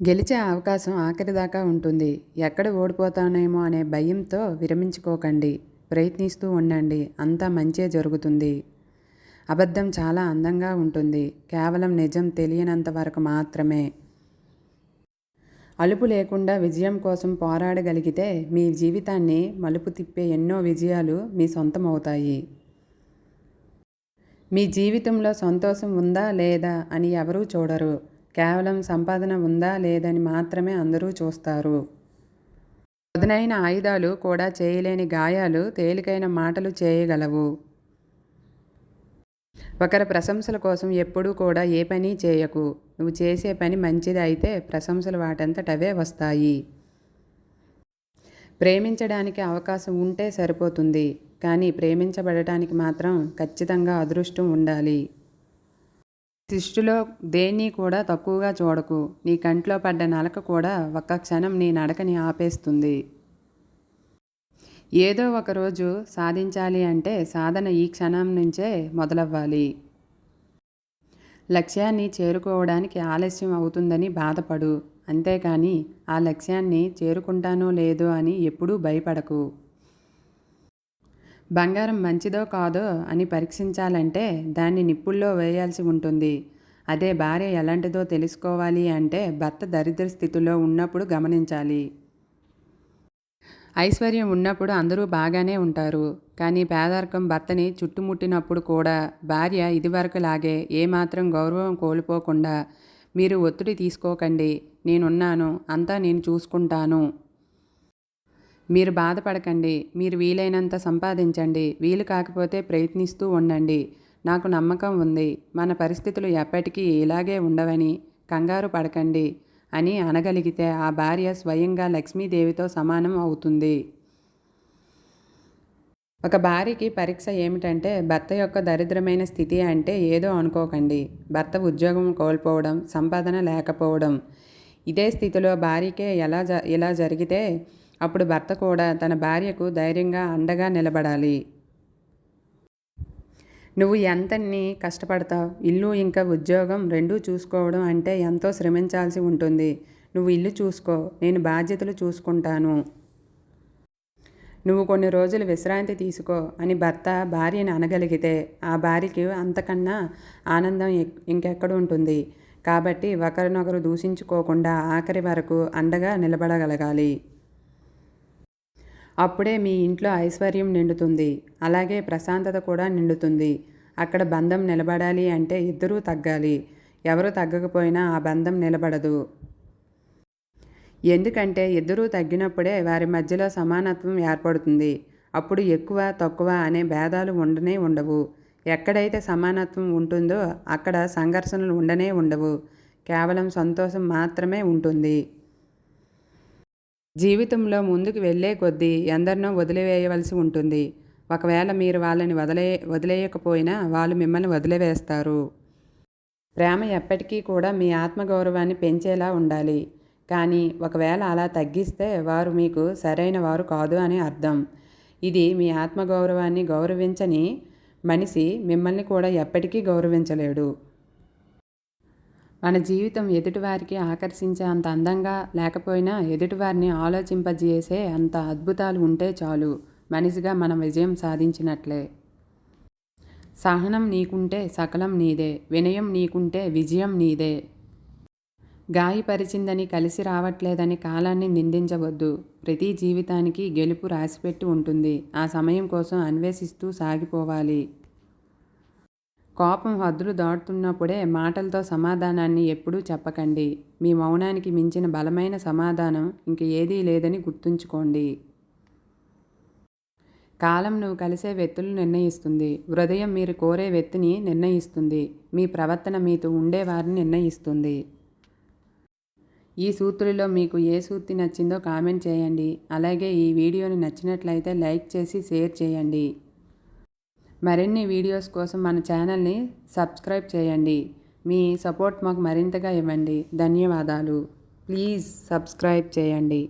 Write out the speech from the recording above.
గెలిచే అవకాశం ఆఖరిదాకా ఉంటుంది. ఎక్కడ ఓడిపోతానేమో అనే భయంతో విరమించుకోకండి. ప్రయత్నిస్తూ ఉండండి. అంతా మంచే జరుగుతుంది. అబద్ధం చాలా అందంగా ఉంటుంది. కేవలం నిజం తెలియనంత వరకు మాత్రమే. అలుపు లేకుండా విజయం కోసం పోరాడగలిగితే మీ జీవితాన్ని మలుపు తిప్పే ఎన్నో విజయాలు మీ సొంతమవుతాయి. మీ జీవితంలో సంతోషం ఉందా లేదా అని ఎవరూ చూడరు. కేవలం సంపాదన ఉందా లేదని మాత్రమే అందరూ చూస్తారు. పదునైన ఆయుధాలు కూడా చేయలేని గాయాలు తేలికైన మాటలు చేయగలవు. ఒకరి ప్రశంసల కోసం ఎప్పుడూ కూడా ఏ పని చేయకు. నువ్వు చేసే పని మంచిది అయితే ప్రశంసలు వాటంతటవే వస్తాయి. ప్రేమించడానికి అవకాశం ఉంటే సరిపోతుంది. కానీ ప్రేమించబడటానికి మాత్రం ఖచ్చితంగా అదృష్టం ఉండాలి. సృష్టిలో దేన్ని కూడా తక్కువగా చూడకు. నీ కంట్లో పడ్డ నలక కూడా ఒక్క క్షణం నీ నడకని ఆపేస్తుంది. ఏదో ఒకరోజు సాధించాలి అంటే సాధన ఈ క్షణం నుంచే మొదలవ్వాలి. లక్ష్యాన్ని చేరుకోవడానికి ఆలస్యం అవుతుందని బాధపడు. అంతేకాని ఆ లక్ష్యాన్ని చేరుకుంటానో లేదో అని ఎప్పుడూ భయపడకు. బంగారం మంచిదో కాదో అని పరీక్షించాలంటే దాన్ని నిప్పుల్లో వేయాల్సి ఉంటుంది. అదే భార్య ఎలాంటిదో తెలుసుకోవాలి అంటే భర్త దరిద్ర స్థితిలో ఉన్నప్పుడు గమనించాలి. ఐశ్వర్యం ఉన్నప్పుడు అందరూ బాగానే ఉంటారు. కానీ పేదరికం భర్తని చుట్టుముట్టినప్పుడు కూడా భార్య ఇదివరకులాగే ఏమాత్రం గౌరవం కోల్పోకుండా మీరు ఒత్తిడి తీసుకోకండి నేనున్నాను అంతా నేను చూసుకుంటాను మీరు బాధపడకండి మీరు వీలైనంత సంపాదించండి వీలు కాకపోతే ప్రయత్నిస్తూ ఉండండి. నాకు నమ్మకం ఉంది మన పరిస్థితులు ఎప్పటికీ ఇలాగే ఉండవని కంగారు పడకండి అని అనగలిగితే ఆ భార్య స్వయంగా లక్ష్మీదేవితో సమానం అవుతుంది. ఒక భార్యకి పరీక్ష ఏమిటంటే భర్త యొక్క దరిద్రమైన స్థితి అంటే ఏదో అనుకోకండి. భర్త ఉద్యోగం కోల్పోవడం సంపాదన లేకపోవడం. ఇదే స్థితిలో భార్యకే ఎలా జ ఇలా జరిగితే అప్పుడు భర్త కూడా తన భార్యకు ధైర్యంగా అండగా నిలబడాలి. నువ్వు ఎంతని కష్టపడతావు? ఇల్లు ఇంకా ఉద్యోగం రెండూ చూసుకోవడం అంటే ఎంతో శ్రమించాల్సి ఉంటుంది. నువ్వు ఇల్లు చూసుకో నేను బాధ్యతలు చూసుకుంటాను. నువ్వు కొన్ని రోజులు విశ్రాంతి తీసుకో అని భర్త భార్యని అనగలిగితే ఆ భార్యకి అంతకన్నా ఆనందం ఇంకెక్కడ ఉంటుంది. కాబట్టి ఒకరినొకరు దూషించుకోకుండా ఆఖరి వరకు అండగా నిలబడగలగాలి. అప్పుడే మీ ఇంట్లో ఐశ్వర్యం నిండుతుంది. అలాగే ప్రశాంతత కూడా నిండుతుంది. అక్కడ బంధం నిలబడాలి అంటే ఇద్దరూ తగ్గాలి. ఎవరు తగ్గకపోయినా ఆ బంధం నిలబడదు. ఎందుకంటే ఇద్దరూ తగ్గినప్పుడే వారి మధ్యలో సమానత్వం ఏర్పడుతుంది. అప్పుడు ఎక్కువ తక్కువ అనే భేదాలు ఉండనే ఉండవు. ఎక్కడైతే సమానత్వం ఉంటుందో అక్కడ సంఘర్షణలు ఉండనే ఉండవు. కేవలం సంతోషం మాత్రమే ఉంటుంది. జీవితంలో ముందుకు వెళ్ళే కొద్దీ ఎందరినో వదిలివేయవలసి ఉంటుంది. ఒకవేళ మీరు వాళ్ళని వదిలే వదిలేయకపోయినా వాళ్ళు మిమ్మల్ని వదిలివేస్తారు. ప్రేమ ఎప్పటికీ కూడా మీ ఆత్మగౌరవాన్ని పెంచేలా ఉండాలి. కానీ ఒకవేళ అలా తగ్గిస్తే వారు మీకు సరైన వారు కాదు అని అర్థం. ఇది మీ ఆత్మగౌరవాన్ని గౌరవించని మనిషి మిమ్మల్ని కూడా ఎప్పటికీ గౌరవించలేడు. మన జీవితం ఎదుటివారికి ఆకర్షించే అంత అందంగా లేకపోయినా ఎదుటివారిని ఆలోచింపజేసే అంత అద్భుతాలు ఉంటే చాలు. మనిషిగా మనం విజయం సాధించినట్లే. సహనం నీకుంటే సకలం నీదే. వినయం నీకుంటే విజయం నీదే. గాయపరిచిందని కలిసి రావట్లేదని కాలాన్ని నిందించవద్దు. ప్రతి జీవితానికి గెలుపు రాసిపెట్టి ఉంటుంది. ఆ సమయం కోసం అన్వేషిస్తూ సాగిపోవాలి. కోపం హద్దులు దాటుతున్నప్పుడే మాటలతో సమాధానాన్ని ఎప్పుడూ చెప్పకండి. మీ మౌనానికి మించిన బలమైన సమాధానం ఇంక ఏదీ లేదని గుర్తుంచుకోండి. కాలం నువ్వు కలిసే వ్యక్తులు నిర్ణయిస్తుంది. హృదయం మీరు కోరే వ్యక్తిని నిర్ణయిస్తుంది. మీ ప్రవర్తన మీతో ఉండేవారిని నిర్ణయిస్తుంది. ఈ సూత్రులలో మీకు ఏ సూత్తి నచ్చిందో కామెంట్ చేయండి. అలాగే ఈ వీడియోని నచ్చినట్లయితే లైక్ చేసి షేర్ చేయండి. మరిన్ని వీడియోస్ కోసం మన ఛానల్ని సబ్స్క్రైబ్ చేయండి. మీ సపోర్ట్ మాకు మరింతగా ఇవ్వండి. ధన్యవాదాలు. ప్లీజ్ సబ్స్క్రైబ్ చేయండి.